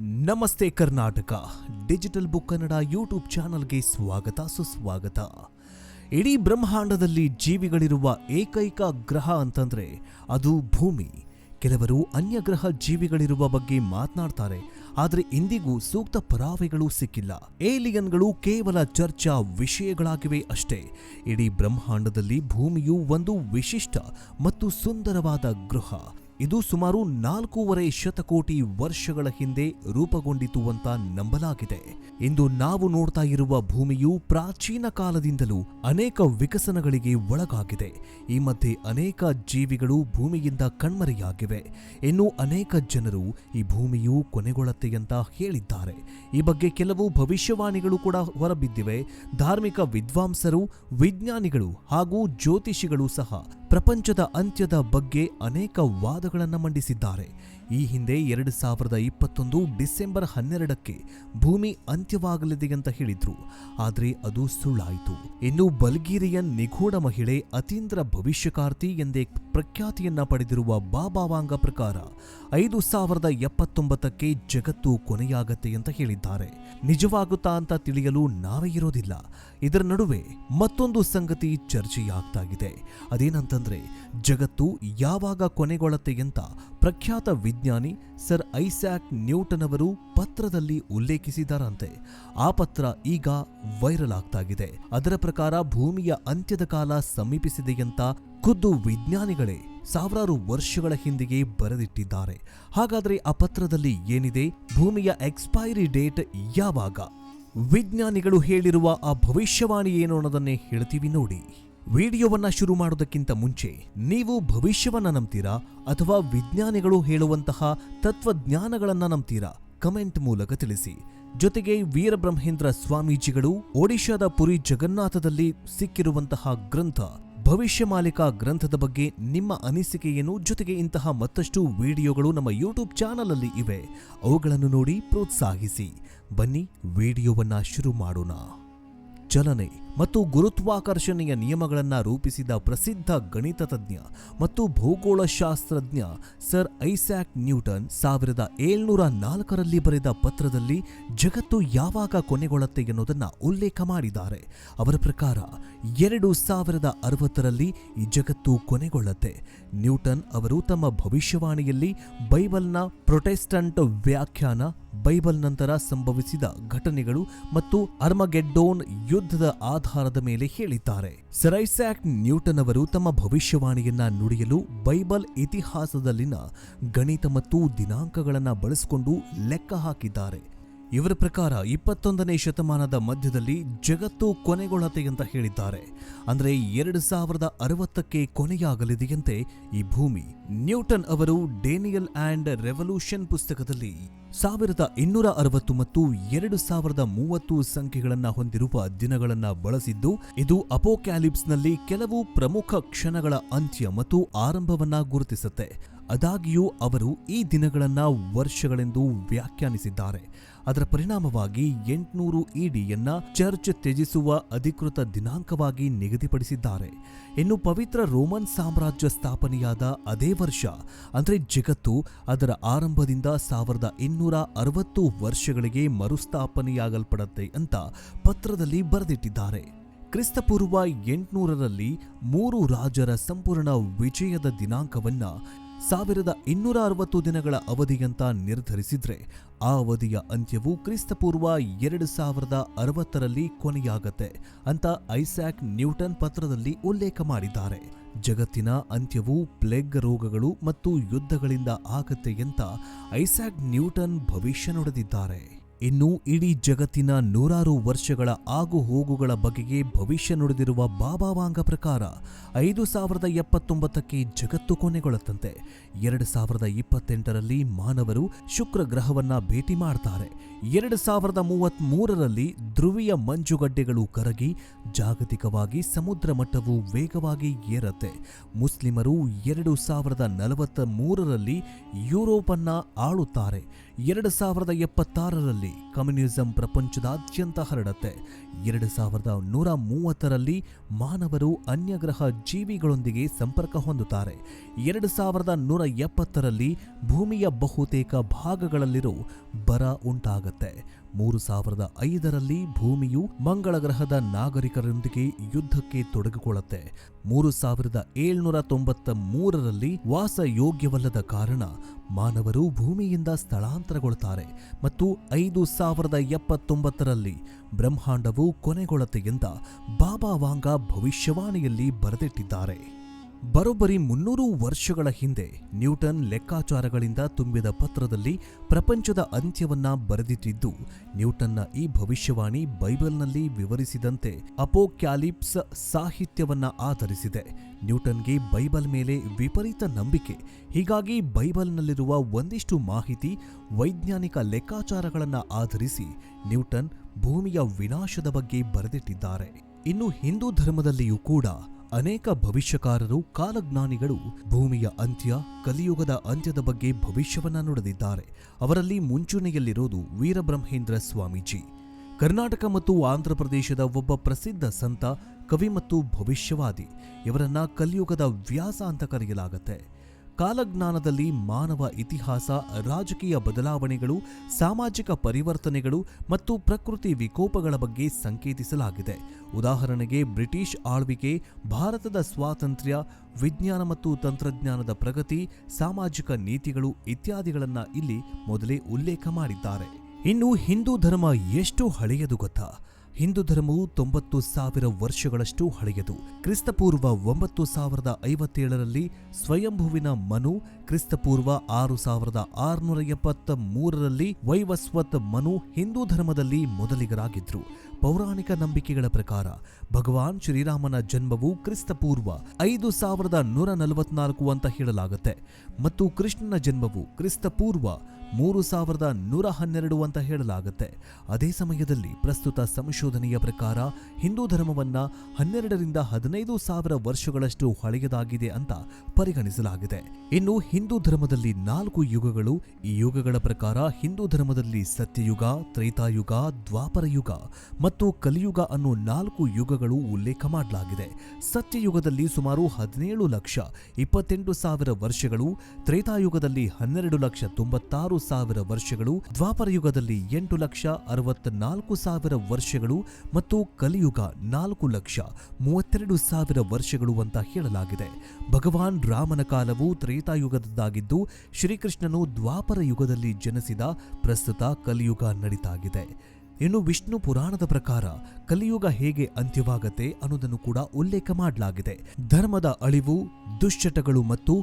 ನಮಸ್ತೆ Karnataka. Digital book Kannada YouTube ಚಾನಲ್ಗೆ ಸ್ವಾಗತ, ಸುಸ್ವಾಗತ. ಇಡೀ ಬ್ರಹ್ಮಾಂಡದಲ್ಲಿ ಜೀವಿಗಳಿರುವ ಏಕೈಕ ಗ್ರಹ ಅಂತಂದ್ರೆ ಅದು ಭೂಮಿ. ಕೆಲವರು ಅನ್ಯ ಗ್ರಹ ಜೀವಿಗಳಿರುವ ಬಗ್ಗೆ ಮಾತನಾಡ್ತಾರೆ, ಆದರೆ ಇಂದಿಗೂ ಸೂಕ್ತ ಪುರಾವೆಗಳು ಸಿಕ್ಕಿಲ್ಲ. ಏಲಿಯನ್ಗಳು ಕೇವಲ ಚರ್ಚಾ ವಿಷಯಗಳಾಗಿವೆ ಅಷ್ಟೇ. ಇಡೀ ಬ್ರಹ್ಮಾಂಡದಲ್ಲಿ ಭೂಮಿಯು ಒಂದು ವಿಶಿಷ್ಟ ಮತ್ತು ಸುಂದರವಾದ ಗೃಹ. ಇದು ಸುಮಾರು ನಾಲ್ಕೂವರೆ ಶತಕೋಟಿ ವರ್ಷಗಳ ಹಿಂದೆ ರೂಪುಗೊಂಡಿತು ಅಂತ ನಂಬಲಾಗಿದೆ. ಇಂದು ನಾವು ನೋಡ್ತಾ ಇರುವ ಭೂಮಿಯು ಪ್ರಾಚೀನ ಕಾಲದಿಂದಲೂ ಅನೇಕ ವಿಕಸನಗಳಿಗೆ ಒಳಗಾಗಿದೆ. ಈ ಮಧ್ಯೆ ಅನೇಕ ಜೀವಿಗಳು ಭೂಮಿಯಿಂದ ಕಣ್ಮರೆಯಾಗಿವೆ. ಇನ್ನು ಅನೇಕ ಜನರು ಈ ಭೂಮಿಯು ಕೊನೆಗೊಳ್ಳುತ್ತೆ ಅಂತ ಹೇಳಿದ್ದಾರೆ. ಈ ಬಗ್ಗೆ ಕೆಲವು ಭವಿಷ್ಯವಾಣಿಗಳು ಕೂಡ ಹೊರಬಿದ್ದಿವೆ. ಧಾರ್ಮಿಕ ವಿದ್ವಾಂಸರು, ವಿಜ್ಞಾನಿಗಳು ಹಾಗೂ ಜ್ಯೋತಿಷಿಗಳು ಸಹ ಪ್ರಪಂಚದ ಅಂತ್ಯದ ಬಗ್ಗೆ ಅನೇಕ ವಾದಗಳನ್ನು ಮಂಡಿಸಿದ್ದಾರೆ. ಈ ಹಿಂದೆ ಎರಡು ಸಾವಿರದ ಇಪ್ಪತ್ತೊಂದು ಡಿಸೆಂಬರ್ ಹನ್ನೆರಡಕ್ಕೆ ಭೂಮಿ ಅಂತ್ಯವಾಗಲಿದೆ ಅಂತ ಹೇಳಿದ್ರು. ಆದರೆ ಅದು ಸುಳ್ಳಾಯಿತು. ಇನ್ನು ಬಲ್ಗೇರಿಯನ್ ನಿಗೂಢ ಮಹಿಳೆ ಅತೀಂದ್ರ ಭವಿಷ್ಯಕಾರ್ತಿ ಎಂದೇ ಪ್ರಖ್ಯಾತಿಯನ್ನ ಪಡೆದಿರುವ ಬಾಬಾವಾಂಗ ಪ್ರಕಾರ ಐದು ಸಾವಿರದ ಎಪ್ಪತ್ತೊಂಬತ್ತಕ್ಕೆ ಜಗತ್ತು ಕೊನೆಯಾಗತ್ತೆ ಅಂತ ಹೇಳಿದ್ದಾರೆ. ನಿಜವಾಗುತ್ತಾ ಅಂತ ತಿಳಿಯಲು ನಾವೇ ಇರೋದಿಲ್ಲ. ಇದರ ನಡುವೆ ಮತ್ತೊಂದು ಸಂಗತಿ ಚರ್ಚೆಯಾಗ್ತಾ ಇದೆ ಅದೇನಂತಂದ್ರೆ ಜಗತ್ತು ಯಾವಾಗ ಕೊನೆಗೊಳ್ಳುತ್ತೆ ಅಂತ ಪ್ರಖ್ಯಾತ ವಿಜ್ಞಾನಿ ಸರ್ ಐಸ್ಯಾಕ್ ನ್ಯೂಟನ್ ಅವರು ಪತ್ರದಲ್ಲಿ ಉಲ್ಲೇಖಿಸಿದಾರಂತೆ, ಆ ಪತ್ರ ಈಗ ವೈರಲ್ ಆಗ್ತಾಗಿದೆ. ಅದರ ಪ್ರಕಾರ ಭೂಮಿಯ ಅಂತ್ಯದ ಕಾಲ ಸಮೀಪಿಸಿದೆಯಂತ ಖುದ್ದು ವಿಜ್ಞಾನಿಗಳೇ ಸಾವಿರಾರು ವರ್ಷಗಳ ಹಿಂದೆಯೇ ಬರೆದಿಟ್ಟಿದ್ದಾರೆ. ಹಾಗಾದ್ರೆ ಆ ಪತ್ರದಲ್ಲಿ ಏನಿದೆ? ಭೂಮಿಯ ಎಕ್ಸ್ಪೈರಿ ಡೇಟ್ ಯಾವಾಗ? ವಿಜ್ಞಾನಿಗಳು ಹೇಳಿರುವ ಆ ಭವಿಷ್ಯವಾಣಿ ಏನು ಅನ್ನೋದನ್ನೇ ಹೇಳ್ತೀವಿ ನೋಡಿ. ವಿಡಿಯೋವನ್ನ ಶುರು ಮಾಡೋದಕ್ಕಿಂತ ಮುಂಚೆ ನೀವು ಭವಿಷ್ಯವನ್ನ ನಂಬ್ತೀರಾ ಅಥವಾ ವಿಜ್ಞಾನಿಗಳು ಹೇಳುವಂತಹ ತತ್ವಜ್ಞಾನಗಳನ್ನ ನಂಬ್ತೀರಾ? ಕಮೆಂಟ್ ಮೂಲಕ ತಿಳಿಸಿ. ಜೊತೆಗೆ ವೀರಬ್ರಹ್ಮೇಂದ್ರ ಸ್ವಾಮೀಜಿಗಳು ಒಡಿಶಾದ ಪುರಿ ಜಗನ್ನಾಥದಲ್ಲಿ ಸಿಕ್ಕಿರುವಂತಹ ಗ್ರಂಥ, ಭವಿಷ್ಯ ಮಾಲಿಕಾ ಗ್ರಂಥದ ಬಗ್ಗೆ ನಿಮ್ಮ ಅನಿಸಿಕೆಯನ್ನು ಜೊತೆಗೆ ಇಂತಹ ಮತ್ತಷ್ಟು ವಿಡಿಯೋಗಳು ನಮ್ಮ ಯೂಟ್ಯೂಬ್ ಚಾನಲ್ ಅಲ್ಲಿ ಇವೆ. ಅವುಗಳನ್ನು ನೋಡಿ ಪ್ರೋತ್ಸಾಹಿಸಿ. ಬನ್ನಿ, ವಿಡಿಯೋವನ್ನ ಶುರು ಮಾಡೋಣ. ಚಲನೆ. ಮತ್ತು ಗುರುತ್ವಾಕರ್ಷಣೆಯ ನಿಯಮಗಳನ್ನು ರೂಪಿಸಿದ ಪ್ರಸಿದ್ಧ ಗಣಿತ ತಜ್ಞ ಮತ್ತು ಭೂಗೋಳಶಾಸ್ತ್ರಜ್ಞ ಸರ್ ಐಸ್ಯಾಕ್ ನ್ಯೂಟನ್ ಸಾವಿರದ ಏಳ್ನೂರ ನಾಲ್ಕರಲ್ಲಿ ಬರೆದ ಪತ್ರದಲ್ಲಿ ಜಗತ್ತು ಯಾವಾಗ ಕೊನೆಗೊಳ್ಳುತ್ತೆ ಎನ್ನುವುದನ್ನು ಉಲ್ಲೇಖ ಮಾಡಿದ್ದಾರೆ. ಅವರ ಪ್ರಕಾರ, ಎರಡು ಸಾವಿರದ ಅರವತ್ತರಲ್ಲಿ ಈ ಜಗತ್ತು ಕೊನೆಗೊಳ್ಳುತ್ತೆ. ನ್ಯೂಟನ್ ಅವರು ತಮ್ಮ ಭವಿಷ್ಯವಾಣಿಯಲ್ಲಿ ಬೈಬಲ್ನ ಪ್ರೊಟೆಸ್ಟಂಟ್ ವ್ಯಾಖ್ಯಾನ, ಬೈಬಲ್ ನಂತರ ಸಂಭವಿಸಿದ ಘಟನೆಗಳು ಮತ್ತು ಅರ್ಮಗೆಡ್ಡೋನ್ ಯುದ್ಧದ ಆಧಾರದ ಮೇಲೆ ಹೇಳಿದ್ದಾರೆ. ಸರೈಸ್ಯಾಕ್ ನ್ಯೂಟನ್ ಅವರು ತಮ್ಮ ಭವಿಷ್ಯವಾಣಿಯನ್ನ ನುಡಿಯಲು ಬೈಬಲ್ ಇತಿಹಾಸದಲ್ಲಿನ ಗಣಿತ ಮತ್ತು ದಿನಾಂಕಗಳನ್ನು ಬಳಸಿಕೊಂಡು ಲೆಕ್ಕ ಹಾಕಿದ್ದಾರೆ. ಇವರ ಪ್ರಕಾರ ಇಪ್ಪತ್ತೊಂದನೇ ಶತಮಾನದ ಮಧ್ಯದಲ್ಲಿ ಜಗತ್ತು ಕೊನೆಗೊಳ್ಳತೆ ಅಂತ ಹೇಳಿದ್ದಾರೆ. ಅಂದರೆ ಎರಡು ಸಾವಿರದ ಅರವತ್ತಕ್ಕೆ ಕೊನೆಯಾಗಲಿದೆಯಂತೆ ಈ ಭೂಮಿ. ನ್ಯೂಟನ್ ಅವರು ಡೇನಿಯಲ್ ಆಂಡ್ ರೆವಲ್ಯೂಷನ್ ಪುಸ್ತಕದಲ್ಲಿ ಸಾವಿರದ ಇನ್ನೂರ ಅರವತ್ತು ಮತ್ತು ಎರಡು ಸಾವಿರದ ಮೂವತ್ತು ಸಂಖ್ಯೆಗಳನ್ನು ಹೊಂದಿರುವ ದಿನಗಳನ್ನು ಬಳಸಿದ್ದು, ಇದು ಅಪೋಕ್ಯಾಲಿಪ್ಸ್ನಲ್ಲಿ ಕೆಲವು ಪ್ರಮುಖ ಕ್ಷಣಗಳ ಅಂತ್ಯ ಮತ್ತು ಆರಂಭವನ್ನ ಗುರುತಿಸುತ್ತೆ. ಆದಾಗ್ಯೂ ಅವರು ಈ ದಿನಗಳನ್ನ ವರ್ಷಗಳೆಂದು ವ್ಯಾಖ್ಯಾನಿಸಿದ್ದಾರೆ. ಅದರ ಪರಿಣಾಮವಾಗಿ ಎಂಟುನೂರು ಇಡಿಯನ್ನ ಚರ್ಚ್ ತ್ಯಜಿಸುವ ಅಧಿಕೃತ ದಿನಾಂಕವಾಗಿ ನಿಗದಿಪಡಿಸಿದ್ದಾರೆ. ಇನ್ನು ಪವಿತ್ರ ರೋಮನ್ ಸಾಮ್ರಾಜ್ಯ ಸ್ಥಾಪನೆಯಾದ ಅದೇ ವರ್ಷ, ಅಂದರೆ ಜಗತ್ತು, ಅದರ ಆರಂಭದಿಂದ ಸಾವಿರದ ಇನ್ನೂರ ಅರವತ್ತು ವರ್ಷಗಳಿಗೆ ಮರುಸ್ಥಾಪನೆಯಾಗಲ್ಪಡತ್ತೆ ಅಂತ ಪತ್ರದಲ್ಲಿ ಬರೆದಿಟ್ಟಿದ್ದಾರೆ. ಕ್ರಿಸ್ತಪೂರ್ವ ಎಂಟುನೂರರಲ್ಲಿ ಮೂರು ರಾಜರ ಸಂಪೂರ್ಣ ವಿಜಯದ ದಿನಾಂಕವನ್ನ ಸಾವಿರದ ಇನ್ನೂರ ಅರವತ್ತು ದಿನಗಳ ಅವಧಿಯಂತ ನಿರ್ಧರಿಸಿದ್ರೆ, ಆ ಅವಧಿಯ ಅಂತ್ಯವು ಕ್ರಿಸ್ತಪೂರ್ವ ಎರಡು ಸಾವಿರದ ಅರವತ್ತರಲ್ಲಿ ಕೊನೆಯಾಗತ್ತೆ ಅಂತ ಐಸ್ಯಾಕ್ ನ್ಯೂಟನ್ ಪತ್ರದಲ್ಲಿ ಉಲ್ಲೇಖ ಮಾಡಿದ್ದಾರೆ. ಜಗತ್ತಿನ ಅಂತ್ಯವು ಪ್ಲೇಗ್ ರೋಗಗಳು ಮತ್ತು ಯುದ್ಧಗಳಿಂದ ಆಗತ್ತೆ ಅಂತ ಐಸ್ಯಾಕ್ ನ್ಯೂಟನ್ ಭವಿಷ್ಯ ನುಡಿದಿದ್ದಾರೆ. ಇನ್ನು ಇಡೀ ಜಗತ್ತಿನ ನೂರಾರು ವರ್ಷಗಳ ಆಗು ಹೋಗುಗಳ ಬಗೆಗೆ ಭವಿಷ್ಯ ನುಡಿದಿರುವ ಬಾಬಾವಾಂಗ ಪ್ರಕಾರ ಐದು ಸಾವಿರದ ಎಪ್ಪತ್ತೊಂಬತ್ತಕ್ಕೆ ಜಗತ್ತು ಕೊನೆಗೊಳ್ಳುತ್ತಂತೆ. ಎರಡು ಸಾವಿರದ ಇಪ್ಪತ್ತೆಂಟರಲ್ಲಿ ಮಾನವರು ಶುಕ್ರ ಗ್ರಹವನ್ನ ಭೇಟಿ ಮಾಡ್ತಾರೆ. ಎರಡು ಸಾವಿರದ ಮೂವತ್ತ್ ಮೂರರಲ್ಲಿ ಧ್ರುವೀಯ ಮಂಜುಗಡ್ಡೆಗಳು ಕರಗಿ ಜಾಗತಿಕವಾಗಿ ಸಮುದ್ರ ಮಟ್ಟವು ವೇಗವಾಗಿ ಏರತ್ತೆ. ಮುಸ್ಲಿಮರು ಎರಡು ಸಾವಿರದ ನಲವತ್ತ ಮೂರರಲ್ಲಿ ಯುರೋಪನ್ನ ಆಳುತ್ತಾರೆ. ಎರಡು ಸಾವಿರದ ಎಪ್ಪತ್ತಾರರಲ್ಲಿ ಕಮ್ಯುನಿಸಂ ಪ್ರಪಂಚದಾದ್ಯಂತ ಹರಡತ್ತೆ. ಎರಡು ಸಾವಿರದ ನೂರ ಮೂವತ್ತರಲ್ಲಿ ಮಾನವರು ಅನ್ಯಗ್ರಹ ಜೀವಿಗಳೊಂದಿಗೆ ಸಂಪರ್ಕ ಹೊಂದುತ್ತಾರೆ. ಎರಡು ಸಾವಿರದ ನೂರ ಎಪ್ಪತ್ತರಲ್ಲಿ ಭೂಮಿಯ ಬಹುತೇಕ ಭಾಗಗಳಲ್ಲಿರೋ ಬರ ಉಂಟಾಗತ್ತೆ. ಮೂರು ಸಾವಿರದ ಐದರಲ್ಲಿ ಭೂಮಿಯು ಮಂಗಳ ಗ್ರಹದ ನಾಗರಿಕರೊಂದಿಗೆ ಯುದ್ಧಕ್ಕೆ ತೊಡಗಿಕೊಳ್ಳುತ್ತೆ. ಮೂರು ಸಾವಿರದ ಏಳ್ನೂರ ತೊಂಬತ್ತ ಮೂರರಲ್ಲಿ ವಾಸ ಯೋಗ್ಯವಲ್ಲದ ಕಾರಣ ಮಾನವರು ಭೂಮಿಯಿಂದ ಸ್ಥಳಾಂತರಗೊಳ್ಳುತ್ತಾರೆ ಮತ್ತು ಐದು ಸಾವಿರದ ಎಪ್ಪತ್ತೊಂಬತ್ತರಲ್ಲಿ ಬ್ರಹ್ಮಾಂಡವು ಕೊನೆಗೊಳ್ಳುತ್ತೆ ಎಂದ ಬಾಬಾ ವಾಂಗ ಭವಿಷ್ಯವಾಣಿಯಲ್ಲಿ ಬರೆದಿಟ್ಟಿದ್ದಾರೆ. ಬರೋಬ್ಬರಿ ಮುನ್ನೂರು ವರ್ಷಗಳ ಹಿಂದೆ ನ್ಯೂಟನ್ ಲೆಕ್ಕಾಚಾರಗಳಿಂದ ತುಂಬಿದ ಪತ್ರದಲ್ಲಿ ಪ್ರಪಂಚದ ಅಂತ್ಯವನ್ನ ಬರೆದಿಟ್ಟಿದ್ದು, ನ್ಯೂಟನ್ನ ಈ ಭವಿಷ್ಯವಾಣಿ ಬೈಬಲ್ನಲ್ಲಿ ವಿವರಿಸಿದಂತೆ ಅಪೋಕ್ಯಾಲಿಪ್ಸ್ ಸಾಹಿತ್ಯವನ್ನ ಆಧರಿಸಿದೆ. ನ್ಯೂಟನ್ಗೆ ಬೈಬಲ್ ಮೇಲೆ ವಿಪರೀತ ನಂಬಿಕೆ. ಹೀಗಾಗಿ ಬೈಬಲ್ನಲ್ಲಿರುವ ಒಂದಿಷ್ಟು ಮಾಹಿತಿ ವೈಜ್ಞಾನಿಕ ಲೆಕ್ಕಾಚಾರಗಳನ್ನ ಆಧರಿಸಿ ನ್ಯೂಟನ್ ಭೂಮಿಯ ವಿನಾಶದ ಬಗ್ಗೆ ಬರೆದಿಟ್ಟಿದ್ದಾರೆ. ಇನ್ನು ಹಿಂದೂ ಧರ್ಮದಲ್ಲಿಯೂ ಕೂಡ ಅನೇಕ ಭವಿಷ್ಯಕಾರರು, ಕಾಲಜ್ಞಾನಿಗಳು ಭೂಮಿಯ ಅಂತ್ಯ, ಕಲಿಯುಗದ ಅಂತ್ಯದ ಬಗ್ಗೆ ಭವಿಷ್ಯವನ್ನ ನುಡಿದಿದ್ದಾರೆ. ಅವರಲ್ಲಿ ಮುಂಚೂಣಿಯಲ್ಲಿರೋದು ವೀರಬ್ರಹ್ಮೇಂದ್ರ ಸ್ವಾಮೀಜಿ. ಕರ್ನಾಟಕ ಮತ್ತು ಆಂಧ್ರಪ್ರದೇಶದ ಒಬ್ಬ ಪ್ರಸಿದ್ಧ ಸಂತ, ಕವಿ ಮತ್ತು ಭವಿಷ್ಯವಾದಿ. ಇವರನ್ನ ಕಲಿಯುಗದ ವ್ಯಾಸ ಅಂತ ಕರೆಯಲಾಗತ್ತೆ. ಕಾಲಜ್ಞಾನದಲ್ಲಿ ಮಾನವ ಇತಿಹಾಸ, ರಾಜಕೀಯ ಬದಲಾವಣೆಗಳು, ಸಾಮಾಜಿಕ ಪರಿವರ್ತನೆಗಳು ಮತ್ತು ಪ್ರಕೃತಿ ವಿಕೋಪಗಳ ಬಗ್ಗೆ ಸಂಕೇತಿಸಲಾಗಿದೆ. ಉದಾಹರಣೆಗೆ ಬ್ರಿಟಿಷ್ ಆಳ್ವಿಕೆ, ಭಾರತದ ಸ್ವಾತಂತ್ರ್ಯ, ವಿಜ್ಞಾನ ಮತ್ತು ತಂತ್ರಜ್ಞಾನದ ಪ್ರಗತಿ, ಸಾಮಾಜಿಕ ನೀತಿಗಳು ಇತ್ಯಾದಿಗಳನ್ನು ಇಲ್ಲಿ ಮೊದಲೇ ಉಲ್ಲೇಖ ಮಾಡಿದ್ದಾರೆ. ಇನ್ನು ಹಿಂದೂ ಧರ್ಮ ಎಷ್ಟು ಹಳೆಯದು ಗೊತ್ತಾ? ಹಿಂದೂ ಧರ್ಮವು ತೊಂಬತ್ತು ಸಾವಿರ ವರ್ಷಗಳಷ್ಟು ಹಳೆಯದು. ಕ್ರಿಸ್ತಪೂರ್ವ ಒಂಬತ್ತು ಸಾವಿರದ ಐವತ್ತೇಳರಲ್ಲಿ ಸ್ವಯಂಭುವಿನ ಮನು, ಕ್ರಿಸ್ತಪೂರ್ವ ಆರು ಸಾವಿರದ ಆರುನೂರ ಎಪ್ಪತ್ತ ಮೂರರಲ್ಲಿ ವೈವಸ್ವತ್ ಮನು ಹಿಂದೂ ಧರ್ಮದಲ್ಲಿ ಮೊದಲಿಗರಾಗಿದ್ರು. ಪೌರಾಣಿಕ ನಂಬಿಕೆಗಳ ಪ್ರಕಾರ ಭಗವಾನ್ ಶ್ರೀರಾಮನ ಜನ್ಮವು ಕ್ರಿಸ್ತಪೂರ್ವ ಐದು ಸಾವಿರದ ನೂರ ನಲವತ್ನಾಲ್ಕು ಅಂತ ಹೇಳಲಾಗುತ್ತೆ. ಮತ್ತು ಕೃಷ್ಣನ ಜನ್ಮವು ಕ್ರಿಸ್ತಪೂರ್ವ ಮೂರು ಸಾವಿರದ ನೂರ ಹನ್ನೆರಡು ಅಂತ ಹೇಳಲಾಗುತ್ತೆ. ಅದೇ ಸಮಯದಲ್ಲಿ ಪ್ರಸ್ತುತ ಸಂಶೋಧನೆಯ ಪ್ರಕಾರ ಹಿಂದೂ ಧರ್ಮವನ್ನ ಹನ್ನೆರಡರಿಂದ ಹದಿನೈದು ಸಾವಿರ ವರ್ಷಗಳಷ್ಟು ಹಳೆಯದಾಗಿದೆ ಅಂತ ಪರಿಗಣಿಸಲಾಗಿದೆ. ಇನ್ನು ಹಿಂದೂ ಧರ್ಮದಲ್ಲಿ ನಾಲ್ಕು ಯುಗಗಳು, ಈ ಯುಗಗಳ ಪ್ರಕಾರ ಹಿಂದೂ ಧರ್ಮದಲ್ಲಿ ಸತ್ಯಯುಗ, ತ್ರೈತಾಯುಗ ದ್ವಾಪರ ಯುಗ ಮತ್ತು ಕಲಿಯುಗ ಅನ್ನೋ ನಾಲ್ಕು ಯುಗಗಳು ಉಲ್ಲೇಖ ಮಾಡಲಾಗಿದೆ. ಸತ್ಯಯುಗದಲ್ಲಿ ಸುಮಾರು ಹದಿನೇಳು ಲಕ್ಷ ಇಪ್ಪತ್ತೆಂಟು ಸಾವಿರ ವರ್ಷಗಳು, ತ್ರೇತಾಯುಗದಲ್ಲಿ ಹನ್ನೆರಡು ಲಕ್ಷ ತೊಂಬತ್ತಾರು ಸಾವಿರ ವರ್ಷಗಳು ದ್ವಾಪರ ಯುಗದಲ್ಲಿ ಎಂಟು ಲಕ್ಷ ಅರವತ್ನಾಲ್ಕು ಸಾವಿರ ವರ್ಷಗಳು ಮತ್ತು ಕಲಿಯುಗ ನಾಲ್ಕು ಲಕ್ಷ ಮೂವತ್ತೆರಡು ಸಾವಿರ ವರ್ಷಗಳು ಅಂತ ಹೇಳಲಾಗಿದೆ. ಭಗವಾನ್ ರಾಮನ ಕಾಲವು ತ್ರೇತಾಯುಗದ್ದಾಗಿದ್ದು, ಶ್ರೀಕೃಷ್ಣನು ದ್ವಾಪರ ಯುಗದಲ್ಲಿ ಜನಿಸಿದ ಪ್ರಸ್ತುತ ಕಲಿಯುಗ ನಡೀತಾಗಿದೆ. ಇನ್ನು ವಿಷ್ಣು ಪುರಾಣದ ಪ್ರಕಾರ ಕಲಿಯುಗ ಹೇಗೆ ಅಂತ್ಯವಾಗತ್ತೆ ಅನ್ನೋದನ್ನು ಕೂಡ ಉಲ್ಲೇಖ ಮಾಡಲಾಗಿದೆ. ಧರ್ಮದ ಅಳಿವು, ದುಶ್ಚಟಗಳು ಮತ್ತು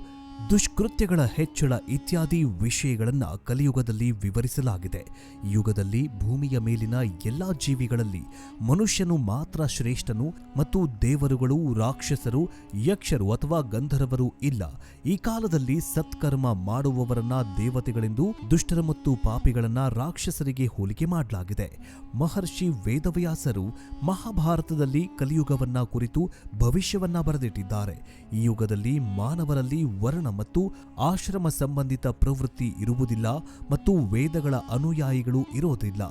ದುಷ್ಕೃತ್ಯಗಳ ಹೆಚ್ಚಳ ಇತ್ಯಾದಿ ವಿಷಯಗಳನ್ನು ಕಲಿಯುಗದಲ್ಲಿ ವಿವರಿಸಲಾಗಿದೆ. ಯುಗದಲ್ಲಿ ಭೂಮಿಯ ಮೇಲಿನ ಎಲ್ಲಾ ಜೀವಿಗಳಲ್ಲಿ ಮನುಷ್ಯನು ಮಾತ್ರ ಶ್ರೇಷ್ಠನು ಮತ್ತು ದೇವರುಗಳು ರಾಕ್ಷಸರು, ಯಕ್ಷರು ಅಥವಾ ಗಂಧರ್ವರು ಇಲ್ಲ. ಈ ಕಾಲದಲ್ಲಿ ಸತ್ಕರ್ಮ ಮಾಡುವವರನ್ನ ದೇವತೆಗಳೆಂದು ದುಷ್ಟರ ಮತ್ತು ಪಾಪಿಗಳನ್ನ ರಾಕ್ಷಸರಿಗೆ ಹೋಲಿಕೆ ಮಾಡಲಾಗಿದೆ. ಮಹರ್ಷಿ ವೇದವ್ಯಾಸರು ಮಹಾಭಾರತದಲ್ಲಿ ಕಲಿಯುಗವನ್ನ ಕುರಿತು ಭವಿಷ್ಯವನ್ನ ಬರೆದಿಟ್ಟಿದ್ದಾರೆ. ಈ ಯುಗದಲ್ಲಿ ಮಾನವರಲ್ಲಿ ವರ್ಣ ಮತ್ತು ಆಶ್ರಮ ಸಂಬಂಧಿತ ಪ್ರವೃತ್ತಿ ಇರುವುದಿಲ್ಲ ಮತ್ತು ವೇದಗಳ ಅನುಯಾಯಿಗಳು ಇರೋದಿಲ್ಲ.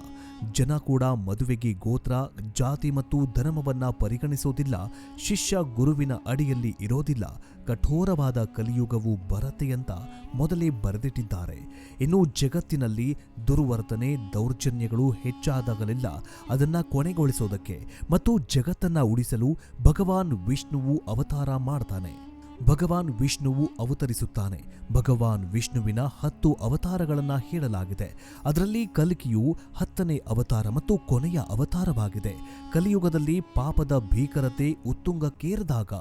ಜನ ಕೂಡ ಮದುವೆಗೆ ಗೋತ್ರ, ಜಾತಿ ಮತ್ತು ಧರ್ಮವನ್ನ ಪರಿಗಣಿಸೋದಿಲ್ಲ, ಶಿಷ್ಯ ಗುರುವಿನ ಅಡಿಯಲ್ಲಿ ಇರೋದಿಲ್ಲ. ಕಠೋರವಾದ ಕಲಿಯುಗವು ಬರತೆಯಂತ ಮೊದಲೇ ಬರೆದಿಟ್ಟಿದ್ದಾರೆ. ಇನ್ನು ಜಗತ್ತಿನಲ್ಲಿ ದುರ್ವರ್ತನೆ, ದೌರ್ಜನ್ಯಗಳು ಹೆಚ್ಚಾದಾಗಲೆಲ್ಲ ಅದನ್ನ ಕೊನೆಗೊಳಿಸೋದಕ್ಕೆ ಮತ್ತು ಜಗತ್ತನ್ನು ಉಳಿಸಲು ಭಗವಾನ್ ವಿಷ್ಣುವು ಅವತಾರ ಮಾಡ್ತಾನೆ. ಭಗವಾನ್ ವಿಷ್ಣುವು ಅವತರಿಸುತ್ತಾನೆ. ಭಗವಾನ್ ವಿಷ್ಣುವಿನ ಹತ್ತು ಅವತಾರಗಳನ್ನು ಹೇಳಲಾಗಿದೆ. ಅದರಲ್ಲಿ ಕಲ್ಕಿಯು ಹತ್ತನೇ ಅವತಾರ ಮತ್ತು ಕೊನೆಯ ಅವತಾರವಾಗಿದೆ. ಕಲಿಯುಗದಲ್ಲಿ ಪಾಪದ ಭೀಕರತೆ ಉತ್ತುಂಗಕ್ಕೇರಿದಾಗ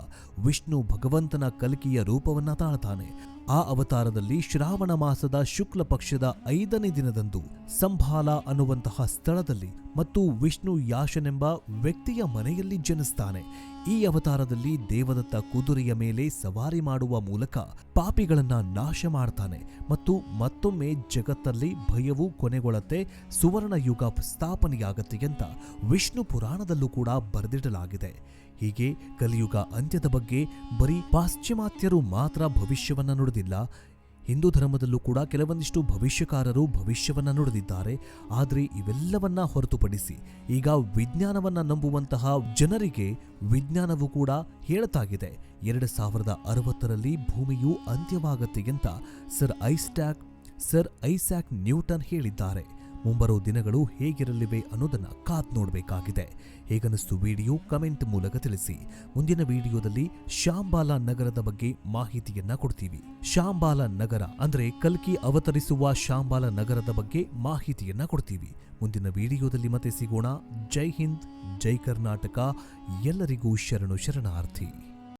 ವಿಷ್ಣು ಭಗವಂತನ ಕಲ್ಕಿಯ ರೂಪವನ್ನು ತಾಳ್ತಾನೆ. ಆ ಅವತಾರದಲ್ಲಿ ಶ್ರಾವಣ ಮಾಸದ ಶುಕ್ಲ ಪಕ್ಷದ ಐದನೇ ದಿನದಂದು ಸಂಭಾಲ ಅನ್ನುವಂತಹ ಸ್ಥಳದಲ್ಲಿ ಮತ್ತು ವಿಷ್ಣು ಯಾಶನೆಂಬ ವ್ಯಕ್ತಿಯ ಮನೆಯಲ್ಲಿ ಜನಿಸ್ತಾನೆ. ಈ ಅವತಾರದಲ್ಲಿ ದೇವದತ್ತ ಕುದುರೆಯ ಮೇಲೆ ಸವಾರಿ ಮಾಡುವ ಮೂಲಕ ಪಾಪಿಗಳನ್ನ ನಾಶ ಮಾಡ್ತಾನೆ ಮತ್ತು ಮತ್ತೊಮ್ಮೆ ಜಗತ್ತಲ್ಲಿ ಭಯವು ಕೊನೆಗೊಳ್ಳತ್ತೆ ಸುವರ್ಣ ಯುಗ ಸ್ಥಾಪನೆಯಾಗತ್ತೆ ಅಂತ ವಿಷ್ಣು ಪುರಾಣದಲ್ಲೂ ಕೂಡ ಬರೆದಿಡಲಾಗಿದೆ. ಹೀಗೆ ಕಲಿಯುಗ ಅಂತ್ಯದ ಬಗ್ಗೆ ಬರೀ ಪಾಶ್ಚಿಮಾತ್ಯರು ಮಾತ್ರ ಭವಿಷ್ಯವನ್ನು ನುಡಿದಿಲ್ಲ. ಹಿಂದೂ ಧರ್ಮದಲ್ಲೂ ಕೂಡ ಕೆಲವೊಂದಿಷ್ಟು ಭವಿಷ್ಯಕಾರರು ಭವಿಷ್ಯವನ್ನು ನುಡಿದಿದ್ದಾರೆ. ಆದರೆ ಇವೆಲ್ಲವನ್ನ ಹೊರತುಪಡಿಸಿ ಈಗ ವಿಜ್ಞಾನವನ್ನು ನಂಬುವಂತಹ ಜನರಿಗೆ ವಿಜ್ಞಾನವು ಕೂಡ ಹೇಳ್ತಾಗಿದೆ. ಎರಡು ಸಾವಿರದ ಅರವತ್ತರಲ್ಲಿ ಭೂಮಿಯು ಅಂತ್ಯವಾಗತ್ತೆ ಅಂತ sir Isaac sir Isaac Newton ಹೇಳಿದ್ದಾರೆ. ಮುಂಬರೋ ದಿನಗಳು ಹೇಗಿರಲಿವೆ ಅನ್ನೋದನ್ನ ಕಾತ್ ನೋಡಬೇಕಾಗಿದೆ. ಹೇಗನ್ನಿಸ್ತು ವಿಡಿಯೋ ಕಮೆಂಟ್ ಮೂಲಕ ತಿಳಿಸಿ. ಮುಂದಿನ ವಿಡಿಯೋದಲ್ಲಿ ಶ್ಯಾಂಬಾಲ ನಗರದ ಬಗ್ಗೆ ಮಾಹಿತಿಯನ್ನ ಕೊಡ್ತೀವಿ. ಶ್ಯಾಂಬಾಲ ನಗರ ಅಂದ್ರೆ ಕಲ್ಕಿ ಅವತರಿಸುವ ಶ್ಯಾಂಬಾಲ ನಗರದ ಬಗ್ಗೆ ಮಾಹಿತಿಯನ್ನ ಕೊಡ್ತೀವಿ. ಮುಂದಿನ ವಿಡಿಯೋದಲ್ಲಿ ಮತ್ತೆ ಸಿಗೋಣ. ಜೈ ಹಿಂದ್, ಜೈ ಕರ್ನಾಟಕ. ಎಲ್ಲರಿಗೂ ಶರಣು ಶರಣಾರ್ಥಿ.